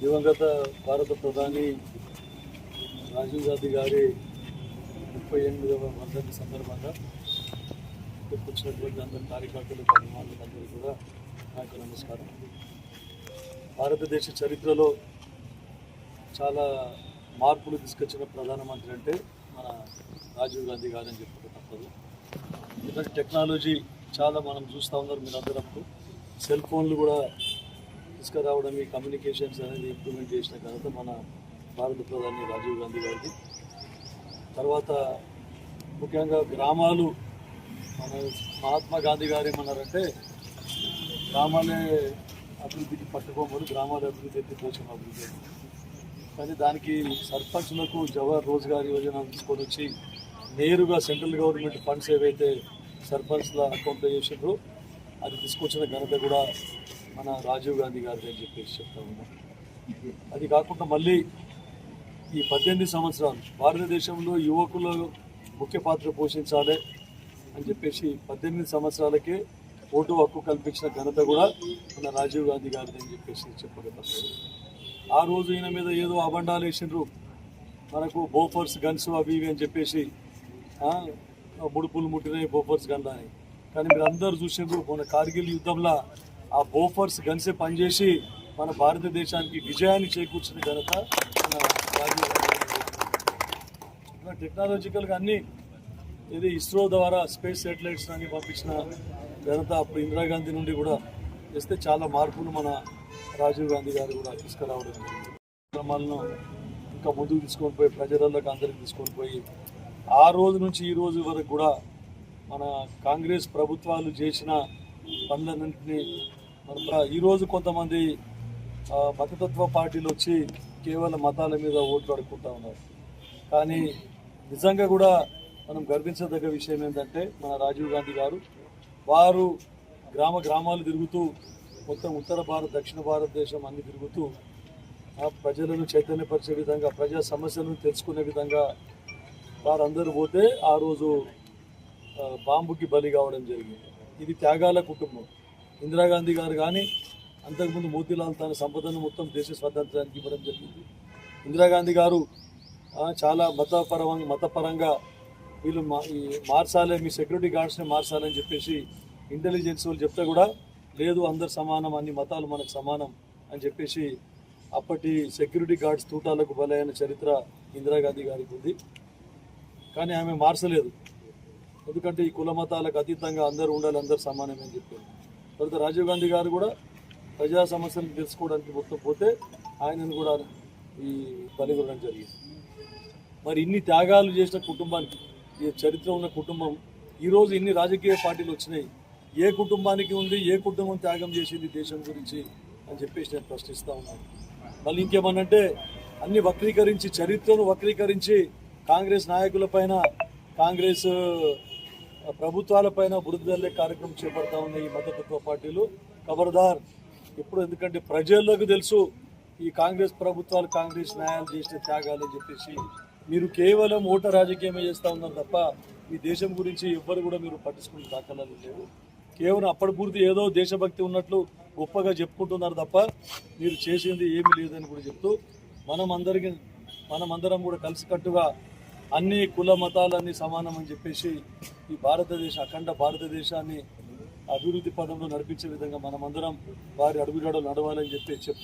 దివంగత భారత ప్రధాని రాజీవ్ గాంధీ గారి ముప్పై ఎనిమిదవ వర్ధంతి సందర్భంగా ఇక్కడికి వచ్చినటువంటి అందరి కార్యకర్తలు అభిమానులందరూ అందరికీ కూడా నాకు నమస్కారం. భారతదేశ చరిత్రలో చాలా మార్పులు తీసుకొచ్చిన ప్రధానమంత్రి అంటే మన రాజీవ్ గాంధీ గారు అని చెప్పక తప్పదు. ఎందుకంటే టెక్నాలజీ చాలా మనం చూస్తూ ఉన్నారు మీరందరూ సెల్ ఫోన్లు కూడా తీసుకురావడం ఈ కమ్యూనికేషన్స్ అనేది ఇంప్రూవ్మెంట్ చేసిన ఘనత మన భారత ప్రధాని రాజీవ్ గాంధీ గారికి తర్వాత ముఖ్యంగా గ్రామాలు మన మహాత్మా గాంధీ గారు ఏమన్నారంటే గ్రామాలే అభివృద్ధికి పట్టుకోమని గ్రామాల అభివృద్ధి ఎత్తిపోసిన అభివృద్ధి కానీ దానికి సర్పంచ్లకు జవహర్ రోజ్గార్ యోజన తీసుకొని వచ్చి నేరుగా సెంట్రల్ గవర్నమెంట్ ఫండ్స్ ఏవైతే సర్పంచ్ల అకౌంట్లో చేసిండ్రో అది తీసుకొచ్చిన ఘనత కూడా మన రాజీవ్ గాంధీ గారిది అని చెప్పేసి చెప్తా ఉన్నాం. అది కాకుండా మళ్ళీ ఈ పద్దెనిమిది సంవత్సరాలు భారతదేశంలో యువకులు ముఖ్య పాత్ర పోషించాలి అని చెప్పేసి పద్దెనిమిది సంవత్సరాలకే ఓటు హక్కు కల్పించిన ఘనత కూడా మన రాజీవ్ గాంధీ గారిది అని చెప్పేసి చెప్పగలుగుతారు ఆ రోజు ఈయన మీద ఏదో అబండాలు వేసినారు మనకు బోఫర్స్ గన్స్ అవి ఇవి అని చెప్పేసి ముడుపులు ముట్టినాయి బోఫర్స్ గన్ అని కానీ మీరు అందరు చూసిండ్రు మన కార్గిల్ యుద్ధంలో ఆ బోఫర్స్ గన్సే పనిచేసి మన భారతదేశానికి విజయాన్ని చేకూర్చిన ఘనత మన రాజీవ్ గాంధీ టెక్నాలజికల్గా అన్ని ఇది ఇస్రో ద్వారా స్పేస్ శాటిలైట్స్ అని పంపించిన ఘనత అప్పుడు ఇందిరాగాంధీ నుండి కూడా చేస్తే చాలా మార్పులు మన రాజీవ్ గాంధీ గారు కూడా తీసుకురావడం క్రమాలను ఇంకా ముందుకు తీసుకొని పోయి ప్రజలకు అందరికి తీసుకొని పోయి ఆ రోజు నుంచి ఈ రోజు వరకు కూడా మన కాంగ్రెస్ ప్రభుత్వాలు చేసిన పనులన్నింటినీ మన ఈరోజు కొంతమంది మతతత్వ పార్టీలు వచ్చి కేవలం మతాల మీద ఓట్లు అడుక్కుంటా ఉన్నారు. కానీ నిజంగా కూడా మనం గర్వించదగ్గ విషయం ఏంటంటే మన రాజీవ్ గాంధీ గారు వారు గ్రామ గ్రామాలు తిరుగుతూ మొత్తం ఉత్తర భారత్ దక్షిణ భారతదేశం అన్ని తిరుగుతూ ఆ ప్రజలను చైతన్యపరిచే విధంగా ప్రజా సమస్యలను తెలుసుకునే విధంగా వారందరూ పోతే ఆ రోజు బాంబుకి బలి కావడం జరిగింది. ఇది త్యాగాల కుటుంబం. ఇందిరాగాంధీ గారు కానీ అంతకుముందు మోతీలాల్ తన సంపదను మొత్తం దేశ స్వాతంత్రానికి ఇవ్వడం జరిగింది. ఇందిరాగాంధీ గారు చాలా మతపరంగా మతపరంగా వీళ్ళు మా ఈ మార్చాలి మీ సెక్యూరిటీ గార్డ్స్ని మార్చాలని చెప్పేసి ఇంటెలిజెన్స్ వాళ్ళు చెప్తే కూడా లేదు అందరు సమానం అన్ని మతాలు మనకు సమానం అని చెప్పేసి అప్పటి సెక్యూరిటీ గార్డ్స్ తూటాలకు బలైన చరిత్ర ఇందిరాగాంధీ గారికి ఉంది. కానీ ఆమె మార్చలేదు ఎందుకంటే ఈ కుల మతాలకు అతీతంగా అందరూ ఉండాలి అందరూ సమానమే అని చెప్పారు. తర్వాత రాజీవ్ గాంధీ గారు కూడా ప్రజా సమస్యలు తెలుసుకోవడానికి మొత్తం పోతే ఆయనను కూడా ఈ బలిగొనడం జరిగింది. మరి ఇన్ని త్యాగాలు చేసిన కుటుంబానికి ఈ చరిత్ర ఉన్న కుటుంబం ఈరోజు ఇన్ని రాజకీయ పార్టీలు వచ్చినాయి. ఏ కుటుంబానికి ఉంది ఏ కుటుంబం త్యాగం చేసింది దేశం గురించి అని చెప్పేసి నేను ప్రశ్నిస్తూ ఉన్నాను. మళ్ళీ ఇంకేమనంటే అన్ని వక్రీకరించి చరిత్రను వక్రీకరించి కాంగ్రెస్ నాయకుల పైన కాంగ్రెస్ ప్రభుత్వాలపైన బురదల్లే కార్యక్రమం చేపడతా ఉన్నాయి ఈ మద్దతుత్వ పార్టీలు ఖబర్దార్ ఇప్పుడు ఎందుకంటే ప్రజల్లోకి తెలుసు ఈ కాంగ్రెస్ ప్రభుత్వాలు కాంగ్రెస్ న్యాయాలు చేసిన త్యాగాలు చెప్పేసి మీరు కేవలం ఓట రాజకీయమే చేస్తూ ఉన్నారు తప్ప ఈ దేశం గురించి ఎవ్వరు కూడా మీరు పట్టించుకునే దాఖలాలు లేవు. కేవలం అప్పటి పూర్తి ఏదో దేశభక్తి ఉన్నట్లు గొప్పగా చెప్పుకుంటున్నారు తప్ప మీరు చేసింది ఏమీ లేదని కూడా చెప్తూ మనం అందరికి మనమందరం కూడా కలిసికట్టుగా అన్ని కుల మతాలన్నీ సమానం అని చెప్పేసి ఈ భారతదేశ అఖండ భారతదేశాన్ని అభివృద్ధి పదంలో నడిపించే విధంగా మనమందరం వారి అడుగుజాడలు నడవాలని చెప్పి చెప్తూ